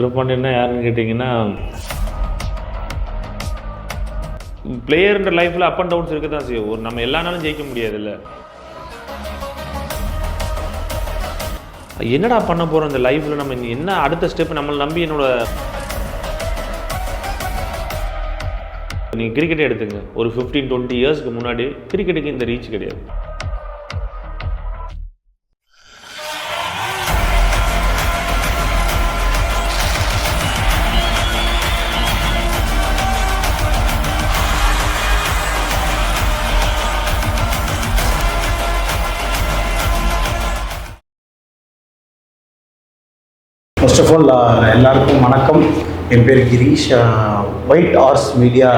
கிருப்பாண்டியன்னா யாருன்னு கேட்டிங்கன்னா பிளேயர்ன்ற லைஃப்பில் அப் அண்ட் டவுன்ஸ் இருக்க தான் செய்யும். ஒரு நம்ம எல்லா நாளும் ஜெயிக்க முடியாதுல்ல. என்னடா பண்ண போகிறோம் இந்த லைஃப்பில் நம்ம என்ன அடுத்த ஸ்டெப் நம்மளை நம்பி என்னோட நீங்கள் கிரிக்கெட்டே எடுத்துங்க. ஒரு ஃபிஃப்டீன் டுவெண்ட்டி இயர்ஸ்க்கு முன்னாடி கிரிக்கெட்டுக்கு இந்த ரீச் கிடையாது. ஆஃப் ஆல் எல்லாருக்கும் வணக்கம். என் பேர் Girish. White arts media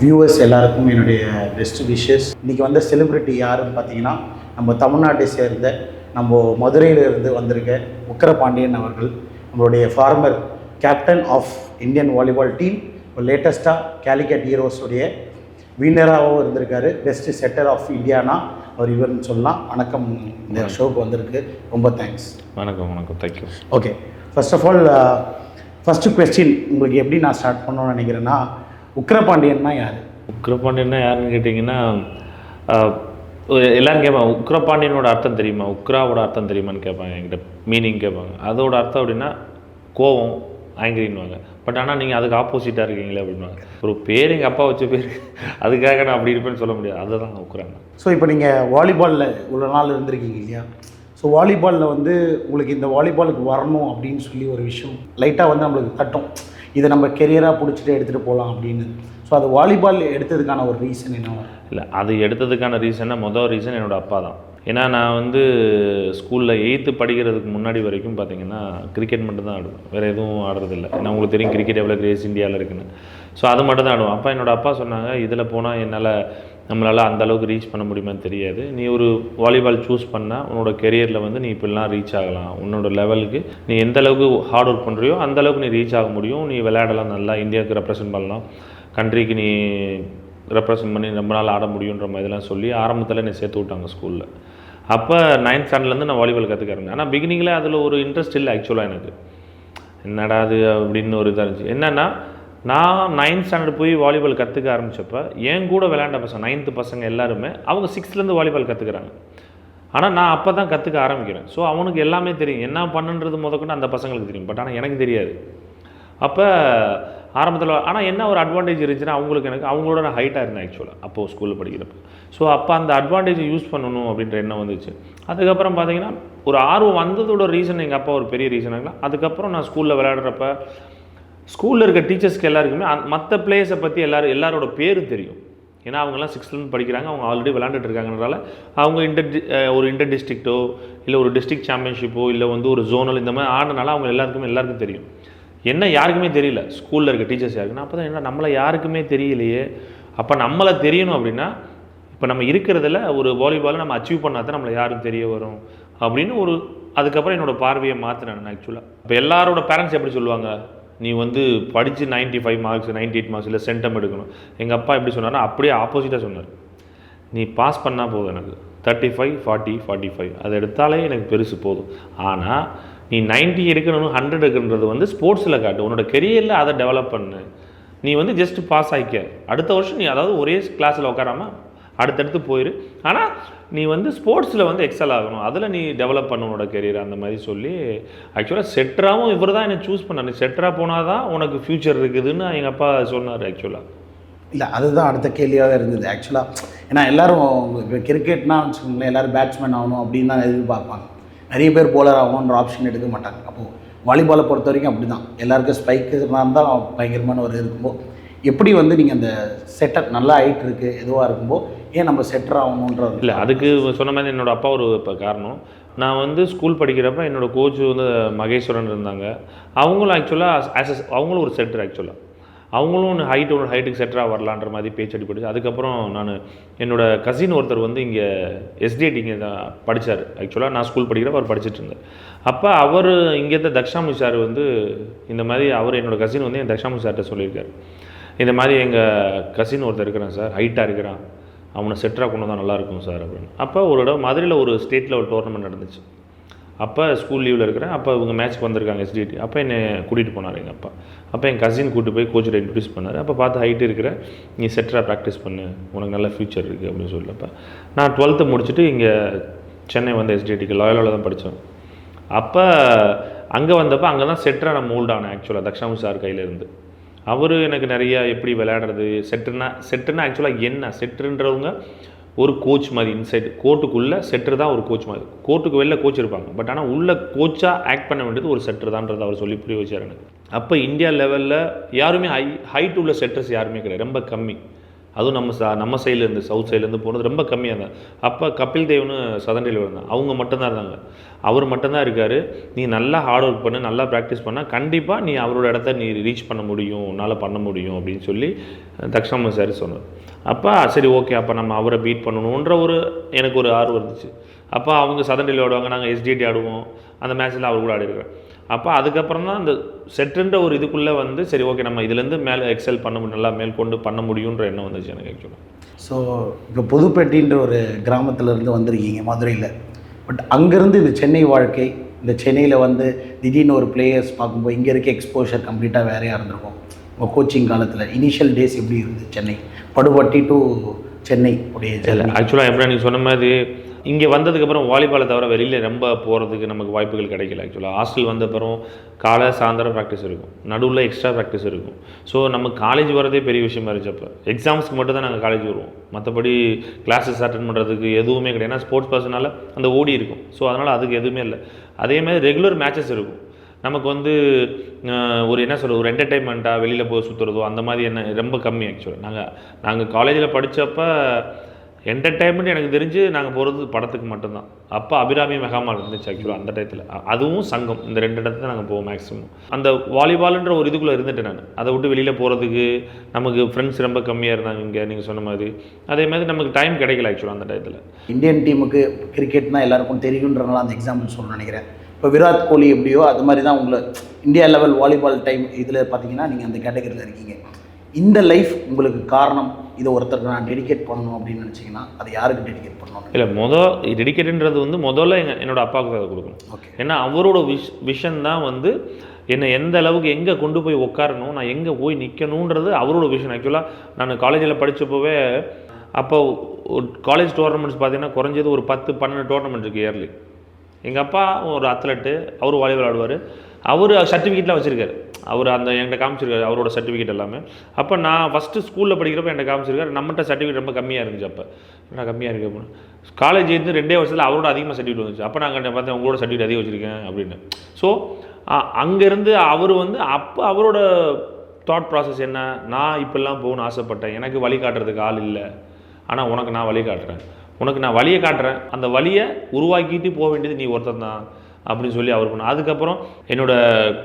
viewers எல்லாருக்கும் என்னுடைய பெஸ்ட் விஷஸ் இன்றைக்கி வந்த செலிப்ரிட்டி யாருன்னு பார்த்தீங்கன்னா நம்ம தமிழ்நாட்டை சேர்ந்த நம்ம மதுரையில இருந்து வந்திருக்க உக்கரபாண்டியன் அவர்கள். நம்மளுடைய former captain of Indian volleyball team இப்போ லேட்டஸ்ட்டாக கேலிக்கட் ஹீரோஸுடைய வின்னராகவும் இருந்திருக்காரு. பெஸ்ட் செட்டர் ஆஃப் இந்தியானா அவர் இவர்னு சொல்லலாம். வணக்கம். இந்த ஷோக்கு வந்திருக்கு. ரொம்ப தேங்க்ஸ் வணக்கம் வணக்கம். Thank you okay first of all first question உங்களுக்கு எப்படி நான் ஸ்டார்ட் பண்ணணும்னு நினைக்கிறேன்னா உக்ரபாண்டியன்னா யார்? உக்ரபாண்டியன்னா யாருன்னு கேட்டிங்கன்னா எல்லாரும் கேட்பாங்க உக்ரபாண்டியனோட அர்த்தம் தெரியுமா? உக்ராவோட அர்த்தம் தெரியுமான்னு கேட்பாங்க என்கிட்ட மீனிங் கேட்பாங்க அதோட அர்த்தம் அப்படின்னா கோவம் ஆங்கிரின்வாங்க பட் ஆனால் நீங்கள் அதுக்கு ஆப்போசிட்டாக இருக்கீங்களே அப்படின்வாங்க ஒரு பேர் எங்கள் அப்பா வச்ச பேர் அதுக்காக நான் அப்படி இருப்பேன்னு சொல்ல முடியாது. அதுதான் உக்ராங்க ஸோ இப்போ நீங்கள் வாலிபாலில் இவ்வளோ நாள் இருந்திருக்கீங்க இல்லையா? ஸோ வாலிபாலில் வந்து உங்களுக்கு இந்த வாலிபாலுக்கு வரணும் அப்படின்னு சொல்லி ஒரு விஷயம் லைட்டாக வந்து நம்மளுக்கு தட்டும். இதை நம்ம கெரியராக பிடிச்சிட்டு எடுத்துகிட்டு போகலாம் அப்படின்னு. ஸோ அது வாலிபால் எடுத்ததுக்கான ஒரு ரீசன் என்ன? இல்லை அது எடுத்ததுக்கான ரீசன்னா மொதல் ரீசன் என்னோட அப்பா தான். ஏன்னா நான் வந்து ஸ்கூலில் எயித்து படிக்கிறதுக்கு முன்னாடி வரைக்கும் பார்த்தீங்கன்னா கிரிக்கெட் மட்டும் தான் ஆடுவேன். வேறு எதுவும் ஆடுறதில்ல. ஏன்னா உங்களுக்கு தெரியும் கிரிக்கெட் எவ்வளோ கிரேஸ் இந்தியாவில் இருக்குன்னு. ஸோ அது மட்டும் தான் ஆடுவேன். அப்பா என்னோடய அப்பா சொன்னாங்க இதில் போனால் என்னால் நம்மளால் அந்த அளவுக்கு ரீச் பண்ண முடியுமான்னு தெரியாது. நீ ஒரு வாலிபால் சூஸ் பண்ணால் உன்னோட கெரியரில் வந்து நீ இப்படிலாம் ரீச் ஆகலாம். உன்னோட லெவலுக்கு நீ எந்த அளவுக்கு ஹார்ட் ஒர்க் பண்ணுறியோ அந்த அளவுக்கு நீ ரீச் ஆக முடியும். நீ விளையாடலாம் நல்லா. இந்தியாவுக்கு ரெப்ரசன்ட் பண்ணலாம். கண்ட்ரிக்கு நீ ரெப்ரசன்ட் பண்ணி ரொம்ப நாள் ஆட முடியுன்ற மாதிரிலாம் சொல்லி ஆரம்பத்தில் என்னை சேர்த்து விட்டாங்க ஸ்கூலில் அப்போ நைன்த் ஸ்டாண்டர்ட்லேருந்து நான் வாலிபால் கற்றுக்கிறேன் ஆனால் பிகினிங்கில் அதில் ஒரு இன்ட்ரெஸ்ட் இல்லை ஆக்சுவலாக எனக்கு. என்னடா அது அப்படின்னு ஒரு இதாக இருந்துச்சு. என்னென்னா நான் நைன்த் ஸ்டாண்டர்ட் போய் வாலிபால் கற்றுக்க ஆரம்பித்தப்போ என் கூட விளையாண்ட பசங்க நைன்த்து பசங்க எல்லாருமே அவங்க சிக்ஸ்த்லேருந்து வாலிபால் கற்றுக்குறாங்க ஆனால் நான் அப்போ தான் கற்றுக்க ஆரம்பிக்கிறேன். ஸோ அவனுக்கு எல்லாமே தெரியும். என்ன பண்ணுன்றது முதற்கொண்டு அந்த பசங்களுக்கு தெரியும். பட் ஆனால் எனக்கு தெரியாது. அப்போ ஆரம்பத்தில் ஆனால் என்ன ஒரு அட்வான்டேஜ் இருந்துச்சுன்னா அவங்களுக்கு எனக்கு அவங்களோட நான் ஹைட்டாக இருந்தேன் ஆக்சுவலாக அப்போது ஸ்கூலில் படிக்கிறப்ப. ஸோ அப்போ அந்த அட்வான்டேஜை யூஸ் பண்ணணும் அப்படின்ற எண்ணம் வந்துச்சு. அதுக்கப்புறம் பார்த்தீங்கன்னா ஒரு ஆர்வம் வந்ததோட ரீசன் எங்கள் அப்பா ஒரு பெரிய ரீசனாங்களா அதுக்கப்புறம் நான் ஸ்கூலில் விளையாடுறப்ப ஸ்கூலில் இருக்க டீச்சர்ஸ்க்கு எல்லாருக்குமே மற்ற பிளேயர்ஸை பற்றி எல்லாரும் எல்லாரோட பேர் தெரியும். ஏன்னா அவங்கெல்லாம் சிக்ஸ்த்லேருந்து படிக்கிறாங்க அவங்க ஆல்ரெடி விளாண்டுட்டு இருக்காங்கன்றதால அவங்க இன்டர் ஒரு இன்டர் டிஸ்ட்ரிக்ட்டோ இல்லை ஒரு டிஸ்ட்ரிக்ட் சாம்பியன்ஷிப்போ இல்லை வந்து ஒரு ஜோனல் இந்த மாதிரி ஆடினால அவங்க எல்லாருக்குமே எல்லாருக்கும் தெரியும். என்ன யாருக்குமே தெரியல ஸ்கூலில் இருக்க டீச்சர்ஸ் யாருக்குன்னா அப்போ தான் என்ன நம்மளை யாருக்குமே தெரியலையே. அப்போ நம்மளை தெரியணும் அப்படின்னா இப்போ நம்ம இருக்கிறதுல ஒரு வாலிபாலை நம்ம அச்சீவ் பண்ணால் தான் நம்மளை யாரும் தெரிய வரும் அப்படின்னு ஒரு அதுக்கப்புறம் என்னோடய பார்வையை மாற்றினேன் ஆக்சுவலாக இப்போ எல்லாரோட பேரண்ட்ஸ் எப்படி சொல்லுவாங்க? நீ வந்து படித்து 95 five marks ninety eight marks இல்லை சென்டம் எடுக்கணும். எங்கள் அப்பா எப்படி சொன்னார்னா அப்படியே ஆப்போசிட்டாக சொன்னார். நீ பாஸ் பண்ணால் போதும் எனக்கு. Thirty five forty forty five அதை எடுத்தாலே எனக்கு பெருசு போதும். ஆனால் நீ 90 எடுக்கணும் ஹண்ட்ரட் எடுக்கணுன்றது வந்து ஸ்போர்ட்ஸில் காட்டு. உன்னோட கெரியரில் அதை டெவலப் பண்ணு. நீ வந்து ஜஸ்ட் பாஸ் ஆகிக்க அடுத்த வருஷம் நீ அதாவது ஒரே கிளாஸில் உட்காராமல் அடுத்தடுத்து போயிரு. ஆனால் நீ வந்து ஸ்போர்ட்ஸில் வந்து எக்ஸல் ஆகணும். அதில் நீ டெவலப் பண்ணனோட கெரியர் அந்த மாதிரி சொல்லி ஆக்சுவலாக செட்டராகவும் இவர் தான் என்னை சூஸ் பண்ணார். நீ செட்டராக போனால் தான் உனக்கு ஃப்யூச்சர் இருக்குதுன்னு எங்கள் அப்பா சொன்னார் ஆக்சுவலாக இல்லை அதுதான் அடுத்த கேள்வியாக இருந்தது. ஆக்சுவலாக ஏன்னா எல்லோரும் இப்போ கிரிக்கெட்னா வச்சுக்கோங்களேன் எல்லாரும் பேட்ஸ்மேன் ஆகணும் அப்படின்னு தான் எதிர்பார்ப்பாங்க. நிறைய பேர் போலர் ஆகணுன்ற ஆப்ஷன் எடுக்க மாட்டாங்க. அப்போது வாலிபாலை பொறுத்த வரைக்கும் அப்படி தான் எல்லாருக்கும் ஸ்பைக்கு இருந்தால் பயங்கரமான ஒரு இருக்கும்போது எப்படி வந்து நீங்கள் அந்த செட்டப் நல்லா ஆகிட்டு இருக்குது எதுவாக இருக்கும்போது ஏன் நம்ம செட்டர் ஆகணுன்ற இல்லை அதுக்கு சொன்ன மாதிரி என்னோட அப்பா ஒரு இப்போ காரணம். நான் வந்து ஸ்கூல் படிக்கிறப்ப என்னோட கோச் வந்து மகேஸ்வரன் இருந்தாங்க. அவங்களும் ஆக்சுவலாக ஆஸ் அவங்களும் ஒரு செட்டர் ஆக்சுவலாக அவங்களும் ஹைட் ஒரு ஹைட்டுக்கு செட்டராக வரலான்ற மாதிரி பேச்சு அடிப்படுச்சு அதுக்கப்புறம் நான் என்னோட கசின் ஒருத்தர் வந்து இங்கே எஸ்டிஐடி இங்கே தான் படித்தார் ஆக்சுவலாக நான் ஸ்கூல் படிக்கிறப்ப அவர் படிச்சுட்டு இருந்தார். அப்போ அவர் இங்கேருந்து தக்ஷாமு சார் வந்து இந்த மாதிரி அவர் என்னோடய கசின் வந்து என் தக்ஷாமு சார்கிட்ட சொல்லியிருக்காரு. இந்த மாதிரி எங்கள் கசின் ஒருத்தர் இருக்கிறான் சார் ஹைட்டாக இருக்கிறான். அவனை செட்டராக கொண்டு வந்தால் நல்லாயிருக்கும் சார் அப்படின்னு. அப்போ ஒரு இடம் மதுரையில் ஒரு ஸ்டேட்டில் ஒரு டோர்னமெண்ட் நடந்துச்சு. அப்போ ஸ்கூல் லீவில் இருக்கிறேன். அப்போ இவங்க மேட்ச்க்கு வந்திருக்காங்க எஸ்டிடி அப்போ என்னை கூட்டிகிட்டு போனார் எங்கள் அப்பா. அப்போ என் கசின் கூட்டு போய் கோச்சில் இன்ட்ரடியூஸ் பண்ணார். அப்போ பார்த்து ஹைட் இருக்கிற நீ செட்டராக ப்ராக்டிஸ் பண்ணு. உனக்கு நல்ல ஃப்யூச்சர் இருக்குது அப்படின்னு சொல்லப்போ நான் டுவெல்த்து முடிச்சுட்டு இங்கே சென்னை வந்த எஸ்டிடிக்கு லாயலோவில் தான் படித்தேன் அப்போ அங்கே வந்தப்போ அங்கே தான் செட்டராக நான் மோல்ட் ஆனேன் ஆக்சுவலாக தக்ஷாமு சார் கையிலேருந்து அவர் எனக்கு நிறையா எப்படி விளையாடுறது செட்டுனா செட்டுனா ஆக்சுவலாக என்ன? செட்டுன்றவங்க ஒரு கோச் மாதிரி இன்சைட் கோர்ட்டுக்குள்ளே செட்டர் தான் ஒரு கோச் மாதிரி. கோர்ட்டுக்கு வெளில கோச் இருப்பாங்க. பட் ஆனால் உள்ள கோச்சாக ஆக்ட் பண்ண வேண்டியது ஒரு செட்டர் தான்றது அவர் சொல்லி புரிய வச்சார் எனக்கு. அப்போ இந்தியா லெவலில் யாருமே ஹை ஹைட் உள்ள செட்டர்ஸ் யாருமே கிடையாது. ரொம்ப கம்மி. அதுவும் நம்ம ச நம்ம சைட்லேருந்து சவுத் சைட்லேருந்து போனது ரொம்ப கம்மியாக இருந்தாங்க அப்போ கபில் தேவ்னு சதன் டெலிவரி இருந்தாங்க அவங்க மட்டும்தான் இருந்தாங்க. அவர் மட்டும்தான் இருக்கார். நீ நல்லா ஹார்ட் ஒர்க் பண்ணு நல்லா ப்ராக்டிஸ் பண்ணால் கண்டிப்பாக நீ அவரோட இடத்த நீ ரீச் பண்ண முடியும் உன்னால் பண்ண முடியும் அப்படின்னு சொல்லி தக்ஷாம சார் சொன்னார். அப்போ சரி ஓகே அப்போ நம்ம அவரை பீட் பண்ணணுன்ற ஒரு எனக்கு ஒரு ஆர்வம் இருந்துச்சு. அப்போ அவங்க சதன் டெல்லி ஆடுவாங்க நாங்கள் எஸ்டிடி ஆடுவோம். அந்த மேட்ச்சில் அவர் கூட ஆடிருக்கிறேன் அப்போ அதுக்கப்புறம் தான் அந்த செட்டுன்ற ஒரு இதுக்குள்ளே வந்து சரி ஓகே நம்ம இதுலேருந்து மேலே எக்ஸல் பண்ண முடியும் நல்லா மேல் கொண்டு பண்ண முடியுன்ற எண்ணம் வந்துச்சு எனக்கு ஆக்சுவலாக ஸோ இப்போ புதுப்பேட்டின்ற ஒரு கிராமத்துலேருந்து வந்திருக்கீங்க மதுரையில். பட் அங்கேருந்து இந்த சென்னை வாழ்க்கை இந்த சென்னையில் வந்து திடீர்னு ஒரு பிளேயர்ஸ் பார்க்கும்போது இங்கே இருக்க எக்ஸ்போஷர் கம்ப்ளீட்டாக வேறையாக இருந்திருக்கும்? உங்கள் கோச்சிங் காலத்தில் இனிஷியல் டேஸ் எப்படி இருந்தது சென்னை? படுபட்டி டு சென்னை. உடைய ஆக்சுவலாக எப்படி நீங்கள் சொன்ன மாதிரி இங்கே வந்ததுக்கப்புறம் வாலிபாலை தவிர வெளியில் ரொம்ப போகிறதுக்கு நமக்கு வாய்ப்புகள் கிடைக்கல ஆக்சுவலாக ஹாஸ்டல் வந்த அப்புறம் காலை சாயந்தரம் ப்ராக்டிஸ் இருக்கும். நடுவில் எக்ஸ்ட்ரா ப்ராக்டிஸ் இருக்கும். ஸோ நம்ம காலேஜ் வரதே பெரிய விஷயமா இருந்துச்சு அப்போ. எக்ஸாம்ஸ்க்கு மட்டும் தான் நாங்கள் காலேஜ் வருவோம். மற்றபடி கிளாஸஸ் அட்டன் பண்ணுறதுக்கு எதுவுமே கிடையாது. ஏன்னா ஸ்போர்ட்ஸ் பர்சனால அந்த ஓடி இருக்கும். ஸோ அதனால் அதுக்கு எதுவுமே இல்லை. அதே மாதிரி ரெகுலர் மேட்சஸ் இருக்கும். நமக்கு வந்து ஒரு என்ன சொல்கிறது ஒரு என்டர்டைன்மெண்ட்டாக வெளியில் போய் சுற்றுறதோ அந்த மாதிரி என்ன ரொம்ப கம்மி ஆக்சுவலாக நாங்கள் நாங்கள் காலேஜில் படித்தப்ப என்டர்டைன்மெண்ட் எனக்கு தெரிஞ்சு நாங்கள் போகிறது படத்துக்கு மட்டும்தான். அப்போ அபிராமி மெகாமால் இருந்துச்சு ஆக்சுவலாக அந்த டயத்தில் அதுவும் சங்கம். இந்த ரெண்டு இடத்துல நாங்கள் போவோம் மேக்ஸிமம் அந்த வாலிபால்ன்ற ஒரு இதுக்குள்ளே இருந்துட்டேன் நான். அதை விட்டு வெளியில் போகிறதுக்கு நமக்கு ஃப்ரெண்ட்ஸ் ரொம்ப கம்மியாக இருந்தாங்க இங்கே நீங்கள் சொன்ன மாதிரி. அதே மாதிரி நமக்கு டைம் கிடைக்கல ஆக்சுவலாக அந்த டயத்தில் இந்தியன் டீமுக்கு கிரிக்கெட்னா எல்லாருக்கும் தெரியுன்றனால அந்த எக்ஸாம்பிள் சொல்ல நினைக்கிறேன். இப்போ விராட் கோலி எப்படியோ அது மாதிரி தான் உங்களை இந்தியா லெவல் வாலிபால் டைம் இதில் பார்த்தீங்கன்னா நீங்கள் அந்த கேட்டகரியில் இருக்கீங்க. இந்த லைஃப் உங்களுக்கு காரணம் இதை ஒருத்தருக்கு நான் டெடிகேட் பண்ணணும் அப்படின்னு நினச்சிங்கன்னா அதை யாருக்கு டெடிகேட் பண்ணணும்? இல்லை மொதல் டெடிக்கேட்டுன்றது வந்து முதல்ல எங்கள் என்னோட அப்பாவுக்கு அதை கொடுக்கணும். ஓகே ஏன்னா அவரோட விஷ் விஷன் தான் வந்து என்னை எந்த அளவுக்கு எங்கே கொண்டு போய் உட்காரணும் நான் எங்கே போய் நிற்கணுன்றது அவரோட விஷன் ஆக்சுவலாக நான் காலேஜில் படித்தப்போவே அப்போ காலேஜ் டோர்னமெண்ட்ஸ் பார்த்தீங்கன்னா குறைஞ்சது ஒரு பத்து பன்னெண்டு டோர்னமெண்ட் இருக்குது இயர்லி எங்கள் அப்பா ஒரு அத்லெட்டு அவர் வாலிபால் ஆடுவார். அவர் சர்டிஃபிகேட்லாம் வச்சுருக்காரு. அவர் அந்த என்கிட்ட காமிச்சிருக்காரு அவரோட சர்டிஃபிகேட் எல்லாமே. அப்போ நான் ஃபஸ்ட்டு ஸ்கூலில் படிக்கிறப்ப என்கிட்ட காமிச்சிருக்காரு நம்மகிட்ட சர்டிஃபிகேட் ரொம்ப கம்மியாக இருந்துச்சு அப்போ. நான் கம்மியாக இருக்குது அப்படின்னு. காலேஜ் இருந்து ரெண்டே வருஷத்தில் அவரோட அதிகமாக சர்டிஃபிகேட் வந்துச்சு. அப்போ நாங்கள் பார்த்தேன் உங்களோட சர்டிஃபிகேட் அதிகம் வச்சுருக்கேன் அப்படின்னு. ஸோ அங்கேருந்து அவர் வந்து அப்போ அவரோட தாட் ப்ராசஸ் என்ன? நான் இப்படிலாம் போகணும்னு ஆசைப்பட்டேன். எனக்கு வழிகாட்டுறதுக்கு ஆள் இல்லை. ஆனால் உனக்கு நான் வழிகாட்டுறேன் உனக்கு நான் வழியை காட்டுறேன். அந்த வழியை உருவாக்கிட்டு போக வேண்டியது நீ ஒருத்தன் தான் அப்படின்னு சொல்லி அவர் பண்ண அதுக்கப்புறம் என்னோட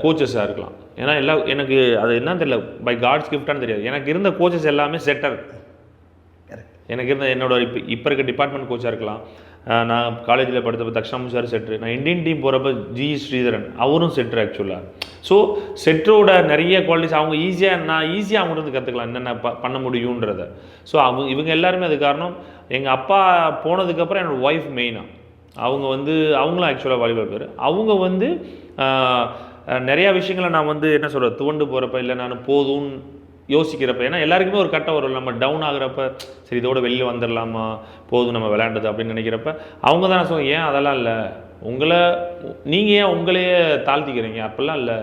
கோச்சஸாக இருக்கலாம். ஏன்னா எல்லா எனக்கு அது என்னன்னு தெரியல. பை காட்ஸ் கிஃப்டான்னு தெரியாது. எனக்கு இருந்த கோச்சஸ் எல்லாமே செட்டர் எனக்கு இருந்த என்னோட இப்போ இப்போ இருக்க டிபார்ட்மெண்ட் கோச்சாக இருக்கலாம். நான் காலேஜில் படித்தப்ப தக்ஷாமு சார் செட்ரு நான் இந்தியன் டீம் போகிறப்ப ஜி ஸ்ரீதரன். அவரும் செட்ரு ஆக்சுவலாக ஸோ செட்ரோட நிறைய குவாலிட்டிஸ் அவங்க ஈஸியாக நான் ஈஸியாக அவங்கள்ட்ட கற்றுக்கலாம் என்னென்ன ப பண்ண முடியுன்றத. ஸோ அவங்க இவங்க எல்லாருமே அது காரணம். எங்கள் அப்பா போனதுக்கப்புறம் என்னோட ஒய்ஃப் மெயினாக அவங்க வந்து அவங்களும் ஆக்சுவலாக வாலிபால் பேர் அவங்க வந்து நிறையா விஷயங்களை நான் வந்து என்ன சொல்கிறது துவண்டு போகிறப்ப இல்லை நான் போதும்னு யோசிக்கிறப்ப ஏன்னா எல்லாருக்குமே ஒரு கட்டம் வரும். நம்ம டவுன் ஆகுறப்ப சரி இதோட வெளியில் வந்துடலாமா போதும் நம்ம விளையாண்டது அப்படின்னு நினைக்கிறப்ப அவங்க தான் சொல்லுவாங்க ஏன் அதெல்லாம் இல்லை? உங்களை நீங்கள் ஏன் உங்களையே தாழ்த்திக்கிறீங்க? அப்போல்லாம் இல்லை.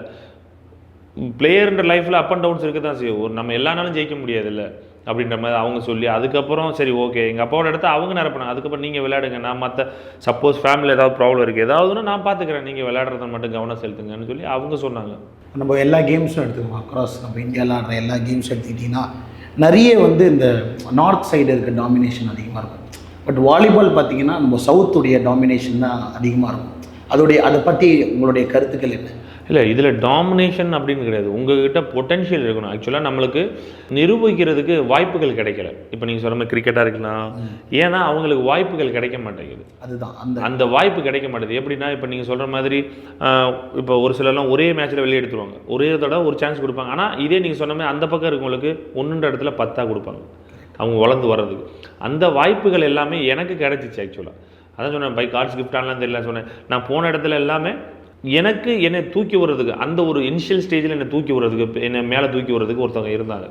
பிளேயர்ன்ற லைஃப்பில் அப் அண்ட் டவுன்ஸ் இருக்க தான் செய்யும். ஒரு நம்ம எல்லா நாளும் ஜெயிக்க முடியாதுல்ல அப்படின்ற மாதிரி அவங்க சொல்லி அதுக்கப்புறம் சரி ஓகே எங்கள் அப்பாவோட இடத்த அவங்க நிரப்பினாங்க அதுக்கப்புறம் நீங்கள் விளையாடுங்க. நான் மற்ற சப்போஸ் ஃபேமிலியில் ஏதாவது ப்ராப்ளம் இருக்குது ஏதாவதுன்னா நான் பார்த்துக்கிறேன் நீங்கள் விளையாடுறத மட்டும் கவனம் செலுத்துங்கன்னு சொல்லி அவங்க சொன்னாங்க. நம்ம எல்லா கேம்ஸும் எடுத்துக்கலாம் அக்ராஸ் நம்ம இந்தியாவில் ஆடுற எல்லா கேம்ஸ் எடுத்துக்கிட்டிங்கன்னா நிறைய வந்து இந்த நார்த் சைடு இருக்க டாமினேஷன் அதிகமாக இருக்கும். பட் வாலிபால் பார்த்தீங்கன்னா நம்ம சவுத்துடைய டாமினேஷன் தான் அதிகமாக இருக்கும். அதோடைய அதை பற்றி உங்களுடைய கருத்துக்கள் என்ன? இல்லை இதில் டாமினேஷன் அப்படின்னு கிடையாது. உங்ககிட்ட பொட்டென்ஷியல் இருக்கணும். ஆக்சுவலாக நம்மளுக்கு நிரூபிக்கிறதுக்கு வாய்ப்புகள் கிடைக்கல. இப்போ நீங்கள் சொல்கிற மாதிரி கிரிக்கெட்டாக இருக்கலாம். ஏன்னா அவங்களுக்கு வாய்ப்புகள் கிடைக்க மாட்டேங்குது. அதுதான் அந்த அந்த வாய்ப்பு கிடைக்க மாட்டேது எப்படின்னா இப்போ நீங்கள் சொல்கிற மாதிரி இப்போ ஒரு சிலர்லாம் ஒரே மேட்ச்சில் வெளியே எடுத்துருவாங்க ஒரே தடவை ஒரு சான்ஸ் கொடுப்பாங்க. ஆனால் இதே நீங்கள் சொன்ன மாதிரி அந்த பக்கம் இருக்கவங்களுக்கு ஒன்றுன்ற இடத்துல பத்தாக கொடுப்பாங்க. அவங்க வளர்ந்து வர்றதுக்கு. அந்த வாய்ப்புகள் எல்லாமே எனக்கு கிடைச்சிச்சு ஆக்சுவலாக அதான் சொன்னேன் பை கார்ட்ஸ் கிஃப்டானலாம் தெரியல சொன்னேன். நான் போன இடத்துல எல்லாமே எனக்கு என்னை தூக்கி விடுறதுக்கு அந்த ஒரு இனிஷியல் ஸ்டேஜில் என்னை தூக்கி விடுறதுக்கு என்னை மேலே தூக்கி விடுறதுக்கு ஒருத்தவங்க இருந்தாங்க.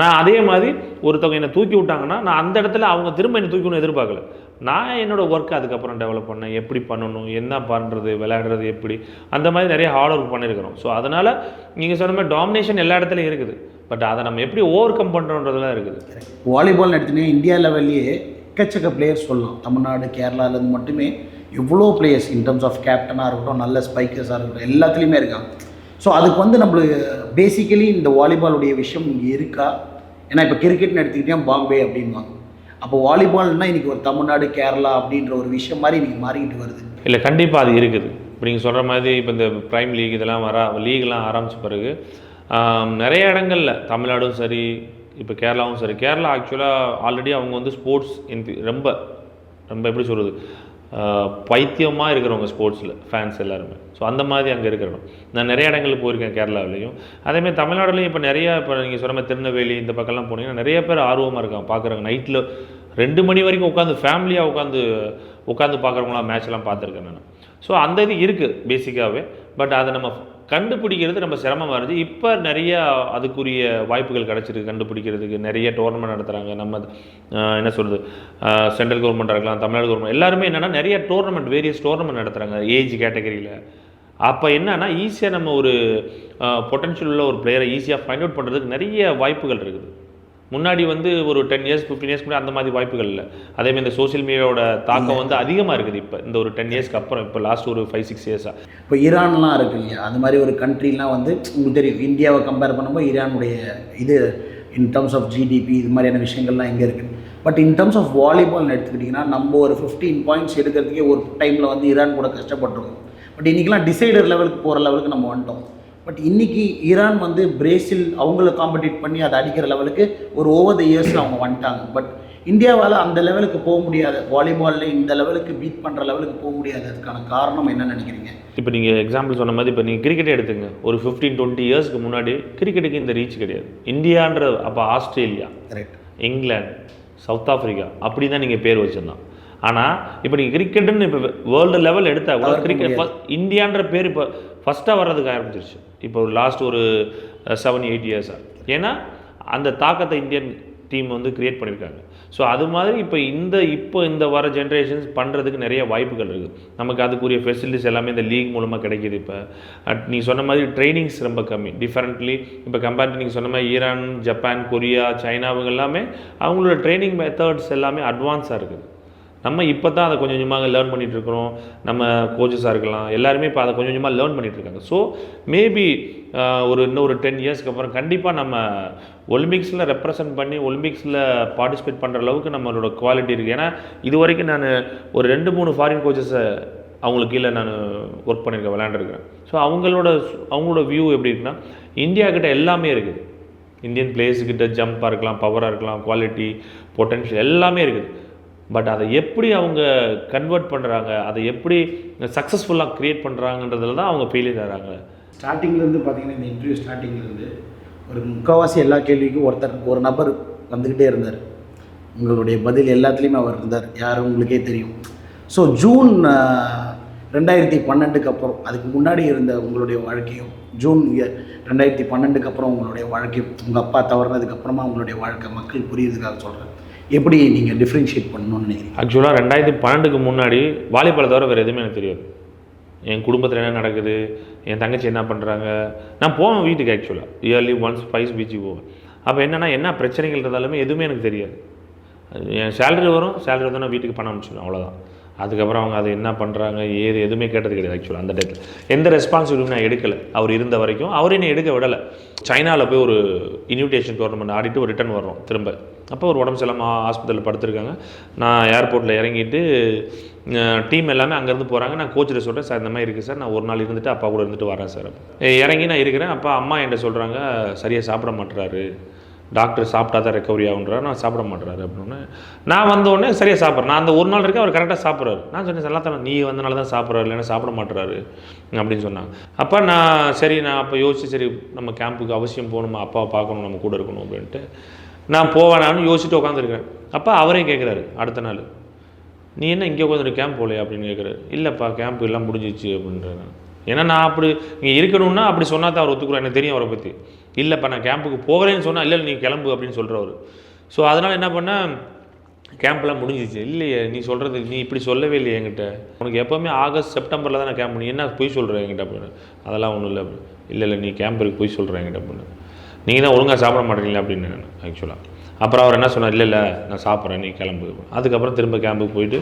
நான் அதே மாதிரி ஒருத்தவங்க என்னை தூக்கி விட்டாங்கன்னா நான் அந்த இடத்துல அவங்க திரும்ப என்னை தூக்கணும்னு எதிர்பார்க்கல. நான் என்னோட ஒர்க்கை அதுக்கப்புறம் டெவலப் பண்ணேன். எப்படி பண்ணணும்? என்ன பண்ணுறது விளையாடுறது எப்படி? அந்த மாதிரி நிறைய ஹார்ட் ஒர்க் பண்ணியிருக்கிறோம். ஸோ அதனால் நீங்கள் சொன்ன மாதிரி டாமினேஷன் எல்லா இடத்துலையும் இருக்குது. பட் அதை நம்ம எப்படி ஓவர் கம் பண்ணுறோன்றதுலாம் இருக்குது. வாலிபால் எடுத்துனே இந்தியா லெவல்லையே எக்கச்சக்க பிளேயர்ஸ் சொல்லலாம். தமிழ்நாடு கேரளாவிலேருந்து மட்டுமே எவ்வளோ பிளேயர்ஸ் இன் டர்ம்ஸ் ஆஃப் கேப்டனாக இருக்கட்டும் நல்ல ஸ்பைக்கர்ஸாக இருக்கட்டும் எல்லாத்துலேயுமே இருக்காங்க. ஸோ அதுக்கு வந்து நம்மளுக்கு பேசிக்கலி இந்த வாலிபாலுடைய விஷயம் இங்கே இருக்கா? ஏன்னா இப்போ கிரிக்கெட்னு எடுத்துக்கிட்டேன் பாம்பே அப்படின்வாங்க அப்போ வாலிபால்னா இன்றைக்கி ஒரு தமிழ்நாடு கேரளா அப்படின்ற ஒரு விஷயம் மாதிரி இன்றைக்கி மாறிக்கிட்டு வருது. இல்லை கண்டிப்பாக அது இருக்குது. இப்போ நீங்கள் சொல்கிற மாதிரி இப்போ இந்த ப்ரைம் லீக் இதெல்லாம் வர லீக்லாம் ஆரம்பித்த பிறகு நிறைய இடங்கள்ல தமிழ்நாடும் சரி இப்போ கேரளாவும் சரி கேரளா ஆக்சுவலாக ஆல்ரெடி அவங்க வந்து ஸ்போர்ட்ஸ் ரொம்ப ரொம்ப எப்படி சொல்கிறது பைத்தியமாக இருக்கிறவங்க ஸ்போர்ட்ஸில் ஃபேன்ஸ் எல்லாருமே. ஸோ அந்த மாதிரி அங்கே இருக்கிறோம் நான் நிறைய இடங்களுக்கு போயிருக்கேன் கேரளாவிலையும். அதேமாதிரி தமிழ்நாடுலையும் இப்போ நிறையா இப்போ நீங்கள் சொன்ன மாதிரி திருநெல்வேலி இந்த பக்கம்லாம் போனீங்கன்னா நிறைய பேர் ஆர்வமாக இருக்காங்க பார்க்குறாங்க நைட்டில் ரெண்டு மணி வரைக்கும் உட்காந்து ஃபேமிலியாக உட்காந்து உட்காந்து பார்க்குறவங்களாம் மேட்ச்லாம் பார்த்துருக்கேன் நான். ஸோ அந்த இது இருக்குது பேசிக்காகவே பட் அதை நம்ம கண்டுபிடிக்கிறது நம்ம சிரமமாக இருந்துச்சு. இப்போ நிறைய அதுக்குரிய வாய்ப்புகள் கிடச்சிருக்கு. கண்டுபிடிக்கிறதுக்கு நிறைய டோர்னமெண்ட் நடத்துகிறாங்க நம்ம என்ன சொல்கிறது சென்ட்ரல் கவர்மெண்ட்டாக இருக்கலாம் தமிழ்நாடு கவர்மெண்ட் எல்லாருமே என்னென்னா நிறைய டோர்னமெண்ட் வேரியஸ் டோர்னமெண்ட் நடத்துகிறாங்க ஏஜ் கேட்டகரியில் அப்போ என்னென்னா ஈஸியாக நம்ம ஒரு பொட்டன்ஷியல் உள்ள ஒரு பிளேயரை ஈஸியாக ஃபைண்ட் அவுட் பண்ணுறதுக்கு நிறைய வாய்ப்புகள் இருக்குது. முன்னாடி வந்து ஒரு டென் இயர்ஸ் ஃபிஃப்டின் இயர்ஸ் முன்னாடி அந்த மாதிரி வாய்ப்புகள் இல்லை. அதேமாதிரி இந்த சோஷியல் மீடியாவோட தாக்கம் வந்து அதிகமாக இருக்குது இப்போ. இந்த ஒரு டென் இயர்ஸ்க்கு அப்புறம் இப்போ லாஸ்ட் ஒரு ஃபைவ் சிக்ஸ் இயர்ஸாக இப்போ ஈரான்லாம் இருக்கு இல்லையா? அந்த மாதிரி ஒரு கண்ட்ரிலாம் வந்து உங்களுக்கு தெரியும் இந்தியாவை கம்பேர் பண்ணும்போது ஈரானுடைய இது இன் டர்ம்ஸ் ஆஃப் ஜிடிபி இது மாதிரியான விஷயங்கள்லாம் இங்கே இருக்குது பட் இன் டர்ம்ஸ் ஆஃப் வாலிபால்னு எடுத்துக்கிட்டிங்கன்னா நம்ம ஒரு ஃபிஃப்டீன் பாயிண்ட்ஸ் எடுக்கிறதுக்கே ஒரு டைமில் வந்து ஈரான் கூட கஷ்டப்பட்டுருக்கோம். பட் இன்றைக்கெலாம் டிசைடர் லெவலுக்கு போகிற லெவலுக்கு நம்ம வந்துட்டோம். பட் இன்னைக்கு ஈரான் வந்து பிரேசில் அவங்கள காம்படிட் பண்ணி அதை அடிக்கிற லெவலுக்கு ஒரு ஓவர் த இயர்ஸில் அவங்க வந்துட்டாங்க. பட் இந்தியாவால் அந்த லெவலுக்கு போக முடியாது. வாலிபாலில் இந்த லெவலுக்கு பீட் பண்ணுற லெவலுக்கு போக முடியாது. அதுக்கான காரணம் என்ன நினைக்கிறீங்க? இப்போ நீங்கள் எக்ஸாம்பிள் சொன்ன மாதிரி இப்போ நீங்கள் கிரிக்கெட்டே எடுத்துங்க. ஒரு ஃபிஃப்டீன் டுவெண்ட்டி இயர்ஸ்க்கு முன்னாடி கிரிக்கெட்டுக்கு இந்த ரீச் கிடையாது. இந்தியான்ற அப்போ Australia correct England South Africa அப்படி தான் நீங்கள் பேர் வச்சிருந்தோம். ஆனால் இப்போ நீங்கள் கிரிக்கெட்டுன்னு இப்போ வேர்ல்டு லெவல் எடுத்தா கூட கிரிக்கெட். இந்தியான்ற பேர் இப்போ ஃபஸ்ட்டாக வர்றதுக்கு ஆரம்பிச்சிருச்சு. இப்போ ஒரு லாஸ்ட் ஒரு செவன் எயிட் இயர்ஸாக ஏன்னா அந்த தாக்கத்தை இந்தியன் டீம் வந்து கிரியேட் பண்ணியிருக்காங்க ஸோ அது மாதிரி இப்போ இந்த இப்போ இந்த வர ஜென்ரேஷன்ஸ் பண்ணுறதுக்கு நிறைய வாய்ப்புகள் இருக்குது நமக்கு அதுக்குரிய ஃபெசிலிட்டிஸ் எல்லாமே இந்த லீக் மூலமாக கிடைக்கிது இப்போ. நீங்கள் சொன்ன மாதிரி ட்ரைனிங்ஸ் ரொம்ப கம்மி. டிஃப்ரெண்ட்லி இப்போ கம்பேர் நீங்கள் சொன்ன மாதிரி ஈரான் ஜப்பான் கொரியா சைனா எல்லாமே அவங்களோட ட்ரைனிங் மெத்தட்ஸ் எல்லாமே அட்வான்ஸாக இருக்குது. நம்ம இப்போ தான் அதை கொஞ்சம் கொஞ்சமாக லேர்ன் பண்ணிகிட்டு இருக்கிறோம் நம்ம கோச்சஸாக இருக்கலாம். எல்லாருமே இப்போ அதை கொஞ்சம் கொஞ்சமாக லேர்ன் பண்ணிகிட்டு இருக்காங்க ஸோ மேபி ஒரு இன்னும் ஒரு டென் இயர்ஸ்க்கு அப்புறம் கண்டிப்பாக நம்ம ஒலிம்பிக்ஸில் ரெப்ரசன்ட் பண்ணி ஒலிம்பிக்ஸில் பார்ட்டிசிபேட் பண்ணுற அளவுக்கு நம்மளோட குவாலிட்டி இருக்குது ஏன்னா இது வரைக்கும் நான் ஒரு ரெண்டு மூணு ஃபாரின் கோச்சஸை அவங்களுக்கு கீழே நான் ஒர்க் பண்ணியிருக்கேன் விளையாண்டுருக்கிறேன். ஸோ அவங்களோட அவங்களோட வியூ எப்படி இருக்குன்னா இந்தியா கிட்ட எல்லாமே இருக்குது. இந்தியன் பிளேயர்ஸ்கிட்ட ஜம்ப்பாக இருக்கலாம் பவராக இருக்கலாம் குவாலிட்டி பொட்டன்ஷியல் எல்லாமே இருக்குது. பட் அதை எப்படி அவங்க கன்வெர்ட் பண்ணுறாங்க அதை எப்படி சக்ஸஸ்ஃபுல்லாக க்ரியேட் பண்ணுறாங்கன்றதுல தான் அவங்க ஃபெயிலியர் ஆகிறாங்க ஸ்டார்டிங்லேருந்து பார்த்தீங்கன்னா இந்த இன்டர்வியூ ஸ்டார்டிங்லேருந்து ஒரு முக்கால்வாசி எல்லா கேள்விக்கும் ஒருத்தர் ஒரு நபர் வந்துக்கிட்டே இருந்தார். உங்களுடைய பதில் எல்லாத்துலேயுமே அவர் இருந்தார். யார் உங்களுக்கே தெரியும். ஸோ ஜூன் ரெண்டாயிரத்தி பன்னெண்டுக்கு அப்புறம் அதுக்கு முன்னாடி இருந்த உங்களுடைய வாழ்க்கையும் ஜூன் ரெண்டாயிரத்தி பன்னெண்டுக்கு அப்புறம் உங்களுடைய வாழ்க்கையும் உங்கள் அப்பா தவறுனதுக்கு அப்புறமா உங்களுடைய வாழ்க்கை மக்கள் புரியுறதுக்காக சொல்கிறேன் எப்படி நீங்கள் டிஃப்ரென்ஷியேட் பண்ணணும்னு நினைக்கிறீங்க? ஆக்சுவலாக ரெண்டாயிரத்தி பன்னெண்டுக்கு முன்னாடி வாலிபால் தவிர வேறு எதுவுமே எனக்கு தெரியாது. என் குடும்பத்தில் என்ன நடக்குது? என் தங்கச்சி என்ன பண்ணுறாங்க நான் போவேன் வீட்டுக்கு ஆக்சுவலாக இயர்லி ஒன்ஸ் ஃபைவ் பீச்சுக்கு போவேன். அப்போ என்னென்னா என்ன பிரச்சனைகள் இருந்தாலுமே எதுவுமே எனக்கு தெரியாது. என் சேலரி வரும் சேலரி வந்து நான் வீட்டுக்கு பணம் அனுப்பிச்சிடுவேன் அவ்வளோதான் அதுக்கப்புறம் அவங்க அதை என்ன பண்ணுறாங்க ஏது எதுவுமே கேட்டது கிடையாது ஆக்சுவலாக அந்த டேட்டில் எந்த ரெஸ்பான்சிபிலிட்டியும் நான் எடுக்கலை. அவர் இருந்த வரைக்கும் அவர் என்னை எடுக்க விடலை. சைனாவில் போய் ஒரு இன்விடேஷன் டோர்னமெண்ட் ஆடிட்டு ஒரு ரிட்டர்ன் வர்றோம் திரும்ப. அப்போ ஒரு உடம்பு சிலமாக ஹாஸ்பிட்டலில் படுத்திருக்காங்க. நான் ஏர்போர்ட்டில் இறங்கிட்டு டீம் எல்லாமே அங்கேருந்து போகிறாங்க நான் கோச்சில் சொல்கிறேன் சார் இந்த மாதிரி இருக்குது சார். நான் ஒரு நாள் இருந்துட்டு அப்பா கூட இருந்துட்டு வரேன் சார். இறங்கி நான் இருக்கிறேன். அப்பா அம்மா என்கிட்ட சொல்கிறாங்க சரியாக சாப்பிட மாட்டுறாரு டாக்டர் சாப்பிட்டா தான் ரெக்கவரி ஆகுன்றார் நான் சாப்பிட மாட்டேறாரு அப்படின்னு நான் வந்தோடனே சரியாக சாப்பிட்றேன். நான் அந்த ஒரு நாள் இருக்கேன் அவர் கரெக்டாக சாப்பிட்றாரு. நான் சொன்னேன் நல்லா தான் நீ வந்தனால தான் சாப்பிட்றாரு இல்லைன்னா சாப்பிட மாட்டுறாரு அப்படின்னு சொன்னாங்க. அப்போ நான் சரி நான் அப்போ யோசிச்சு சரி நம்ம கேம்புக்கு அவசியம் போகணுமா? அப்பாவை பார்க்கணும் நம்ம கூட இருக்கணும் அப்படின்ட்டு. நான் போவேனான்னு யோசிச்சுட்டு உட்காந்துருக்கேன் அப்போ அவரே கேட்குறாரு அடுத்த நாள் நீ என்ன இங்கே உட்காந்துரு கேம்ப் போகலையா? அப்படின்னு கேட்குறாரு. இல்லைப்பா கேம்ப் எல்லாம் முடிஞ்சிச்சு அப்படின்றேன் ஏன்னா நான் அப்படி இங்கே இருக்கணும்னா அப்படி சொன்னா தான் அவர் ஒத்துக்குறேன் எனக்கு தெரியும் அவரை பற்றி இல்லைப்பா நான் கேம்புக்கு போகிறேன்னு சொன்னால் இல்லை நீ கிளம்பு அப்படின்னு சொல்கிறவர் ஸோ அதனால் என்ன பண்ண? கேம்ப்லாம் முடிஞ்சிச்சு. இல்லையே நீ சொல்கிறது நீ இப்படி சொல்லவே இல்லையே என்கிட்ட. உனக்கு எப்போவுமே ஆகஸ்ட் செப்டம்பரில் தான் நான் கேம்ப் பண்ணி என்ன போய் சொல்கிறேன் என்கிட்ட அப்படின்னு. அதெல்லாம் ஒன்றும் இல்லை இல்லை இல்லை நீ கேம்பருக்கு போய் சொல்கிறேன் என்கிட்ட அப்படின்னு. நீங்கள் தான் ஒழுங்காக சாப்பிட மாட்டீங்களா அப்படின்னு ஆக்சுவலாக அப்புறம் அவர் என்ன சொன்னார்? இல்லை இல்லை நான் சாப்பிட்றேன் நீ கிளம்பு அதுக்கப்புறம் திரும்ப கேம்புக்கு போயிட்டு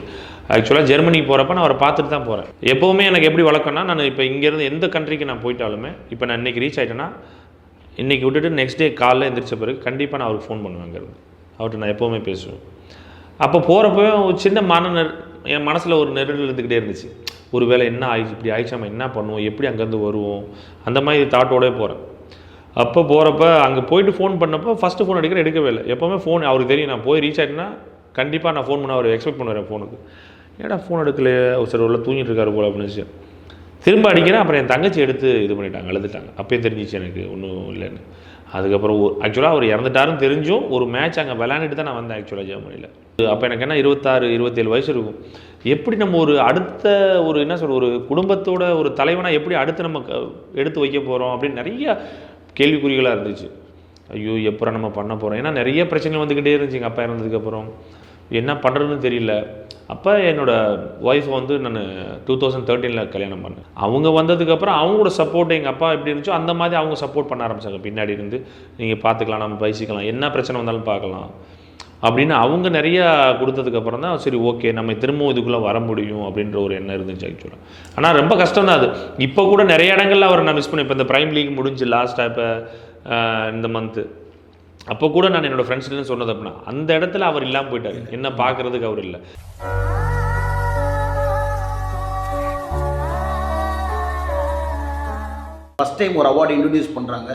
ஆக்சுவலாக ஜெர்மனிக்கு போகிறப்ப நான் அவரை பார்த்துட்டு தான் போகிறேன் எப்போவுமே எனக்கு எப்படி வழக்கம்னா நான் இப்போ இங்கேருந்து எந்த கண்ட்ரிக்கு நான் போயிட்டாலுமே இப்போ நான் இன்றைக்கி ரீச் ஆகிட்டேன்னா இன்றைக்கி விட்டுட்டு நெக்ஸ்ட் டே காலைல எந்திரிச்ச பிறகு கண்டிப்பாக நான் அவருக்கு ஃபோன் பண்ணுவேன் அங்கேருந்து. அவர்கிட்ட நான் எப்போவுமே பேசுவேன். அப்போ போகிறப்பவே ஒரு சின்ன மன நெரு என் மனசில் ஒரு நெருடல் இருந்துக்கிட்டே இருந்துச்சு. ஒரு வேளை என்ன ஆயிடுச்சு இப்படி ஆயிடுச்சு நம்ம என்ன பண்ணுவோம் எப்படி அங்கேருந்து வருவோம் அந்த மாதிரி தாட்டோடே போகிறேன் அப்போ போகிறப்ப அங்கே போயிட்டு ஃபோன் பண்ணப்போ ஃபஸ்ட்டு ஃபோன் அடிக்கிற எடுக்கவே இல்லை. எப்போவுமே ஃபோன் அவருக்கு தெரியும் நான் போய் ரீச் ஆகிட்டேன்னா கண்டிப்பாக நான் ஃபோன் பண்ண அவர் எக்ஸ்பெக்ட் பண்ணுவேன் ஃபோனுக்கு ஏடா ஃபோன் எடுக்கலையே? சரி உள்ள தூங்கிட்டு இருக்காரு போல் அப்படின்னு நினைச்சேன். திரும்ப அடிக்கிறேன் அப்புறம் என் தங்கச்சி எடுத்து இது பண்ணிட்டாங்க அழுதுட்டாங்க. அப்பயே தெரிஞ்சிச்சு எனக்கு ஒன்றும் இல்லைன்னு. அதுக்கப்புறம் ஆக்சுவலாக அவர் இறந்துட்டாருன்னு தெரிஞ்சும் ஒரு மேட்ச் அங்கே விளையாண்டுட்டு தான் நான் வந்தேன் ஆக்சுவலாக ஜெர்மனியில். அப்போ எனக்கு என்ன இருபத்தாறு இருபத்தேழு வயசு இருக்கும். எப்படி நம்ம ஒரு அடுத்த ஒரு என்ன சொல்கிற ஒரு குடும்பத்தோட ஒரு தலைவனாக எப்படி அடுத்து நம்ம எடுத்து வைக்க போகிறோம் அப்படின்னு நிறைய கேள்விக்குறிகளாக இருந்துச்சு. ஐயோ எப்போ நம்ம பண்ண போகிறோம் ஏன்னா நிறைய பிரச்சனை வந்துக்கிட்டே இருந்துச்சு எங்கள் அப்பா இறந்ததுக்கப்புறம். என்ன பண்ணுறதுன்னு தெரியல. அப்போ என்னோட ஒய்ஃப் வந்து நான் டூ தௌசண்ட் தேர்ட்டீனில் கல்யாணம் பண்ணேன். அவங்க வந்ததுக்கப்புறம் அவங்களோட சப்போர்ட் எங்கள் அப்பா எப்படி இருந்துச்சோ அந்த மாதிரி அவங்க சப்போர்ட் பண்ண ஆரம்பிச்சாங்க. பின்னாடி இருந்து நீங்கள் பார்த்துக்கலாம் நம்ம பேசிக்கலாம் என்ன பிரச்சனை வந்தாலும் பார்க்கலாம் அப்படின்னு அவங்க நிறையா கொடுத்ததுக்கப்புறம் தான் சரி ஓகே நம்ம திரும்பவும் இதுக்குள்ளே வர முடியும் அப்படின்ற ஒரு எண்ணம் இருந்துச்சு ஆக்சுவலாக ஆனால் ரொம்ப கஷ்டம் தான் அது. இப்போ கூட நிறைய இடங்களில் அவரை நான் மிஸ் பண்ணேன். இப்போ இந்த ப்ரைம் லீக் முடிஞ்சு லாஸ்ட்டாக இப்போ இந்த மந்த்து அப்போ கூட நான் என்னோட ஃப்ரெண்ட்ஸ்லாம் சொன்னது அப்படின்னா அந்த இடத்துல அவர் இல்லாமல் போயிட்டார். என்ன பார்க்கறதுக்கு அவர் இல்லை. ஃபஸ்ட் டைம் ஒரு அவார்டு இன்ட்ரடியூஸ் பண்ணுறாங்க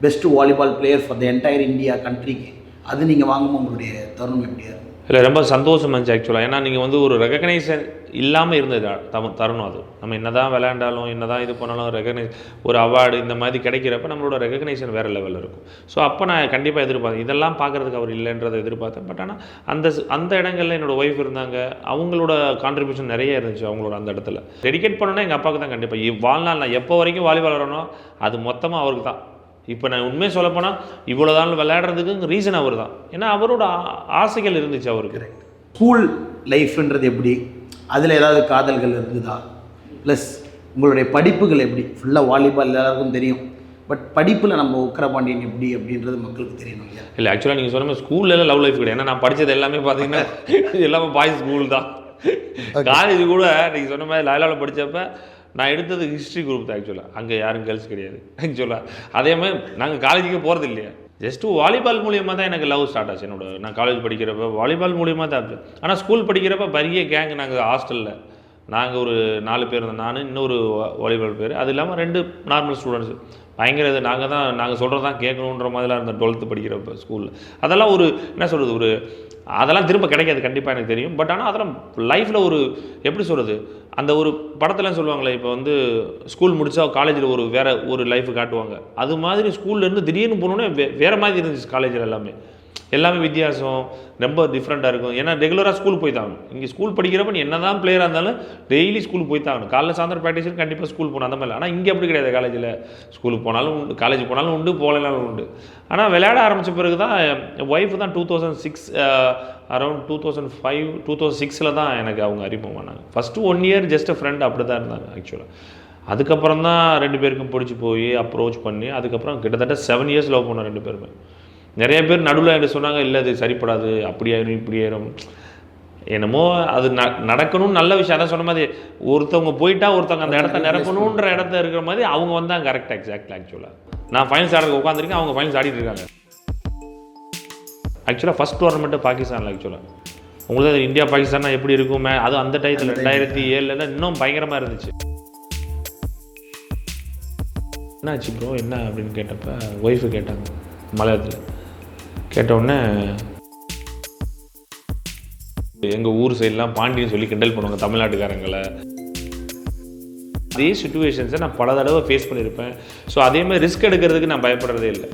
best volleyball player for the entire India கண்ட்ரிக்கு அது நீங்கள் வாங்கும்போது உங்களுடைய தருணம் எப்படியா? இல்லை ரொம்ப சந்தோஷமா இருந்துச்சு ஆக்சுவலாக ஏன்னா நீங்கள் வந்து ஒரு ரெகக்னைசேஷன் இல்லாமல் இருந்தது தம தருணம் அது. நம்ம என்ன தான் விளையாண்டாலும் என்ன தான் இது பண்ணாலும் ரெகக்னைஸ் ஒரு அவார்டு இந்த மாதிரி கிடைக்கிறப்ப நம்மளோட ரெகக்னேஷன் வேறு லெவலில் இருக்கும். ஸோ அப்போ நான் கண்டிப்பாக எதிர்பார்த்தேன். இதெல்லாம் பார்க்குறதுக்கு அவர் இல்லைன்றதை எதிர்பார்த்தேன். பட் ஆனால் அந்த அந்த இடங்களில் என்னோட ஒய்ஃப் இருந்தாங்க. அவங்களோட கான்ட்ரிபியூஷன் நிறைய இருந்துச்சு அவங்களோட அந்த இடத்துல. டெடிகேட் பண்ணணும்னா எங்கள் அப்பாவுக்கு தான் கண்டிப்பாக வாழ்நாள் நான் எப்போ வரைக்கும் வாலிபால் விளாடணும் அது மொத்தமாக அவருக்கு தான். இப்போ நான் உண்மையை சொல்லப்போனால் இவ்வளோ தான் விளையாடுறதுக்கு ரீசன் அவர் தான் ஏன்னா அவரோட ஆசைகள் இருந்துச்சு அவருக்கு. ஸ்கூல் லைஃப்ன்றது எப்படி அதில் ஏதாவது காதல்கள் இருந்ததா? ப்ளஸ் உங்களுடைய படிப்புகள் எப்படி? ஃபுல்லாக வாலிபால் எல்லாருக்கும் தெரியும். பட் படிப்பில் நம்ம உக்கரபாண்டியன் எப்படி அப்படின்றது மக்களுக்கு தெரியணும் இல்லையா? இல்லை ஆக்சுவலாக நீங்கள் சொன்ன மாதிரி ஸ்கூல்ல லவ் லைஃப் கிடையாது. ஏன்னா நான் படித்தது எல்லாமே பார்த்தீங்கன்னா இது எல்லாமே பாய்ஸ் ஸ்கூல் தான். காலேஜ் கூட நீங்கள் சொன்ன மாதிரி லாயலாவில் படித்தப்ப நான் எடுத்தது ஹிஸ்ட்ரி குரூப் தான் ஆக்சுவலாக அங்கே யாரும் கேர்ள்ஸ் கிடையாது ஆக்சுவலாக அதே மாதிரி நாங்கள் காலேஜுக்கு போகிறது இல்லையா ஜஸ்ட்டு வாலிபால் மூலியமாக தான் எனக்கு லவ் ஸ்டார்ட் ஆச்சு என்னோட. நான் காலேஜ் படிக்கிறப்ப வாலிபால் மூலியமாக தான் ஆனால் ஸ்கூல் படிக்கிறப்ப பெரிய கேங் நாங்கள் ஹாஸ்டலில் நாங்கள் ஒரு நாலு பேர் இருந்தோம். நான் இன்னொரு வாலிபால் பேர் அது இல்லாமல் ரெண்டு நார்மல் ஸ்டூடெண்ட்ஸ் பயங்கர இது. நாங்கள் தான் நாங்கள் சொல்கிறது தான் கேட்கணுன்ற மாதிரிலாம் இருந்தோம் டுவெல்த்து படிக்கிறப்ப ஸ்கூலில் அதெல்லாம் ஒரு என்ன சொல்கிறது ஒரு அதெல்லாம் திரும்ப கிடைக்காது. கண்டிப்பாக எனக்கு தெரியும். பட் ஆனால் அதெல்லாம் லைஃப்பில் ஒரு எப்படி சொல்கிறது அந்த ஒரு படத்துலாம் சொல்லுவாங்களே இப்போ வந்து ஸ்கூல் முடித்தா காலேஜில் ஒரு வேறு ஒரு லைஃப் காட்டுவாங்க. அது மாதிரி ஸ்கூல்லேருந்து திடீர்னு போனோன்னே வே வேறு மாதிரி இருந்துச்சு காலேஜில் எல்லாமே. எல்லாமே வித்தியாசம் ரொம்ப டிஃப்ரெண்ட்டாக இருக்கும். ஏன்னா ரெகுலராக ஸ்கூல் போய் தான் இங்கே ஸ்கூல் படிக்கிறப்ப நீ என்ன தான் பிளேயராக இருந்தாலும் டெய்லி ஸ்கூல் போய் தான் காலைல சாயந்தரம் ப்ராக்டிஸ் கண்டிப்பாக ஸ்கூல் போகணும். அந்த மாதிரி ஆனால் இங்கே அப்படி கிடையாது. காலேஜில் ஸ்கூலுக்கு போனாலும் உண்டு. காலேஜ் போனாலும் உண்டு. போகலனாலும் உண்டு. ஆனால் விளையாட ஆரம்பித்த பிறகு தான் ஒய்ஃப் தான் two thousand six around two thousand five two thousand சிக்ஸில் தான் எனக்கு அவங்க அறிமுகமானாங்க first one year just friend அப்படி தான் இருந்தாங்க ஆக்சுவலாக அதுக்கப்புறம் தான் ரெண்டு பேருக்கும் பிடிச்சி போய் அப்ரோச் பண்ணி அதுக்கப்புறம் கிட்டத்தட்ட செவன் இயர்ஸ் லவ் பண்ணோம் ரெண்டு பேருமே. நிறைய பேர் நடுவில் என்ன சொன்னாங்க இல்லை அது சரிப்படாது அப்படி ஆயிரும் இப்படி ஆயிரும். என்னமோ அது ந நடக்கணும்னு நல்ல விஷயம். அதான் சொன்ன மாதிரி ஒருத்தவங்க போயிட்டா ஒருத்தவங்க அந்த இடத்த நிரப்பணுன்ற இடத்த இருக்கிற மாதிரி அவங்க வந்தாங்க கரெக்ட் எக்ஸாக்ட் ஆக்சுவலாக நான் ஃபைனல்ஸ் ஆட உட்காந்துருக்கேன் அவங்க ஃபைனல்ஸ் ஆடிட்டு இருக்காங்க. ஆக்சுவலாக ஃபஸ்ட் டோர்னமெண்ட்டு பாகிஸ்தானில் ஆக்சுவலாக உங்களுக்கு அது இந்தியா பாகிஸ்தான் எப்படி இருக்குமே? அது அந்த டயத்தில் ரெண்டாயிரத்தி ஏழுல இன்னும் பயங்கரமாக இருந்துச்சு. என்னாச்சு ப்ரோ என்ன அப்படின்னு கேட்டப்ப ஒய்ஃபு கேட்டாங்க மலையாளத்தில். கேட்டவுடனே எங்கள் ஊர் சைட்லாம் பாண்டியன் சொல்லி கிண்டல் பண்ணுவாங்க தமிழ்நாட்டுக்காரங்களை. அதே சுச்சுவேஷன்ஸை நான் பல தடவை ஃபேஸ் பண்ணியிருப்பேன். ஸோ அதே மாதிரி ரிஸ்க் எடுக்கிறதுக்கு நான் பயப்படுறதே இல்லை.